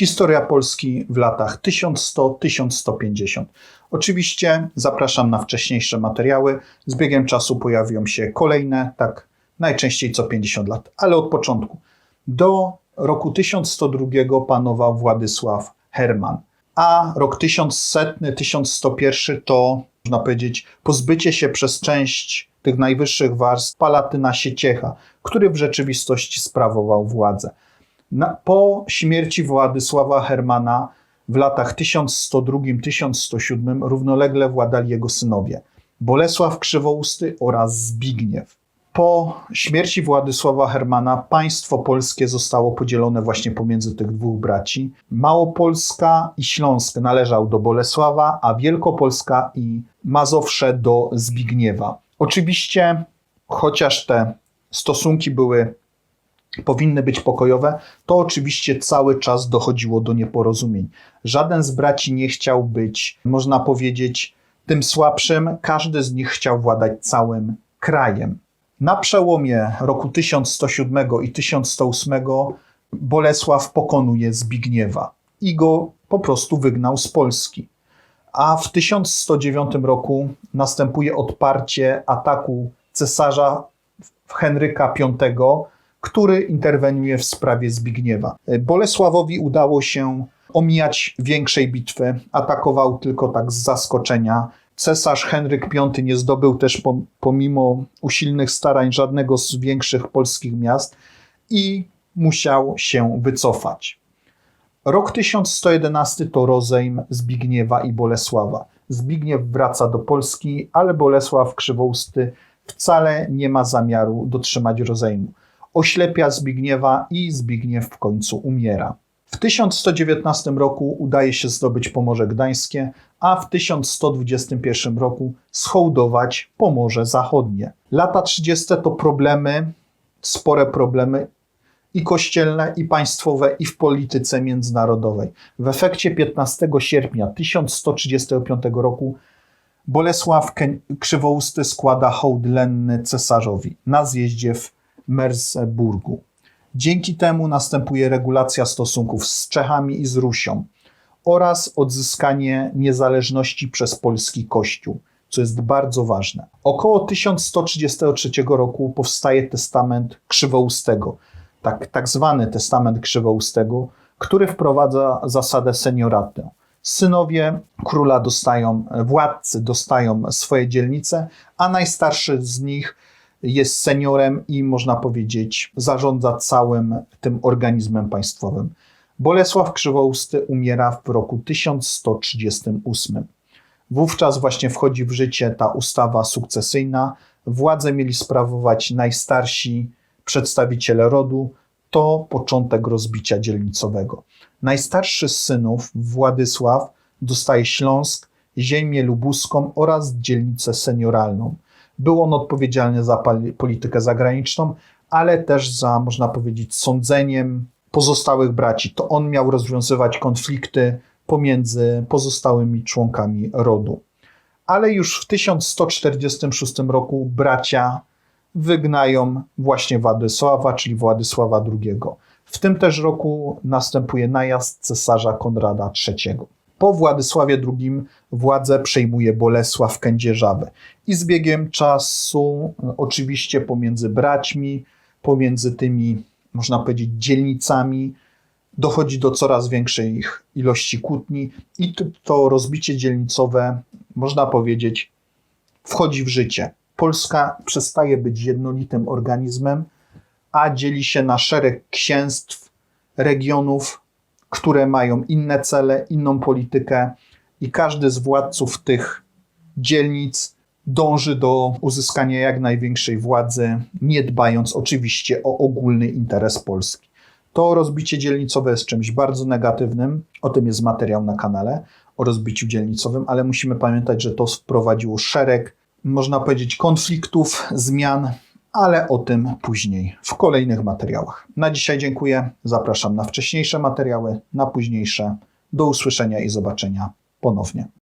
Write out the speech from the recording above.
Historia Polski w latach 1100-1150. Oczywiście zapraszam na wcześniejsze materiały. Z biegiem czasu pojawią się kolejne, tak najczęściej co 50 lat, ale od początku. Do roku 1102 panował Władysław Herman, a rok 1100-1101 to, można powiedzieć, pozbycie się przez część tych najwyższych warstw Palatyna Sieciecha, który w rzeczywistości sprawował władzę. Na, po śmierci Władysława Hermana w latach 1102-1107 równolegle władali jego synowie Bolesław Krzywousty oraz Zbigniew. Po śmierci Władysława Hermana państwo polskie zostało podzielone właśnie pomiędzy tych dwóch braci. Małopolska i Śląsk należał do Bolesława, a Wielkopolska i Mazowsze do Zbigniewa. Oczywiście, chociaż te stosunki były powinny być pokojowe, to oczywiście cały czas dochodziło do nieporozumień. Żaden z braci nie chciał być, można powiedzieć, tym słabszym, każdy z nich chciał władać całym krajem. Na przełomie roku 1107 i 1108 Bolesław pokonuje Zbigniewa i go po prostu wygnał z Polski. A w 1109 roku następuje odparcie ataku cesarza Henryka V, który interweniuje w sprawie Zbigniewa. Bolesławowi udało się omijać większej bitwy, atakował tylko tak z zaskoczenia. Cesarz Henryk V nie zdobył też pomimo usilnych starań żadnego z większych polskich miast i musiał się wycofać. Rok 1111 to rozejm Zbigniewa i Bolesława. Zbigniew wraca do Polski, ale Bolesław Krzywousty wcale nie ma zamiaru dotrzymać rozejmu. Oślepia Zbigniewa i Zbigniew w końcu umiera. W 1119 roku udaje się zdobyć Pomorze Gdańskie, a w 1121 roku schołdować Pomorze Zachodnie. Lata 30 to problemy, spore problemy i kościelne, i państwowe, i w polityce międzynarodowej. W efekcie 15 sierpnia 1135 roku Bolesław Krzywousty składa hołd lenny cesarzowi na zjeździe w Merseburgu. Dzięki temu następuje regulacja stosunków z Czechami i z Rusią oraz odzyskanie niezależności przez polski kościół, co jest bardzo ważne. Około 1133 roku powstaje testament Krzywoustego, tak, tak zwany testament Krzywoustego, który wprowadza zasadę senioraty. Synowie króla dostają, władcy dostają swoje dzielnice, a najstarszy z nich jest seniorem i można powiedzieć zarządza całym tym organizmem państwowym. Bolesław Krzywousty umiera w roku 1138. Wówczas właśnie wchodzi w życie ta ustawa sukcesyjna. Władzę mieli sprawować najstarsi przedstawiciele rodu. To początek rozbicia dzielnicowego. Najstarszy z synów, Władysław, dostaje Śląsk, ziemię lubuską oraz dzielnicę senioralną. Był on odpowiedzialny za politykę zagraniczną, ale też za, można powiedzieć, sądzeniem pozostałych braci. To on miał rozwiązywać konflikty pomiędzy pozostałymi członkami rodu. Ale już w 1146 roku bracia wygnają właśnie Władysława, czyli Władysława II. W tym też roku następuje najazd cesarza Konrada III. Po Władysławie II władzę przejmuje Bolesław Kędzierzawy. I z biegiem czasu, oczywiście pomiędzy braćmi, pomiędzy tymi, można powiedzieć, dzielnicami, dochodzi do coraz większej ilości kłótni i to rozbicie dzielnicowe, można powiedzieć, wchodzi w życie. Polska przestaje być jednolitym organizmem, a dzieli się na szereg księstw, regionów, które mają inne cele, inną politykę i każdy z władców tych dzielnic dąży do uzyskania jak największej władzy, nie dbając oczywiście o ogólny interes Polski. To rozbicie dzielnicowe jest czymś bardzo negatywnym. O tym jest materiał na kanale o rozbiciu dzielnicowym, ale musimy pamiętać, że to wprowadziło szereg, można powiedzieć, konfliktów, zmian, ale o tym później w kolejnych materiałach. Na dzisiaj dziękuję. Zapraszam na wcześniejsze materiały, na późniejsze. Do usłyszenia i zobaczenia ponownie.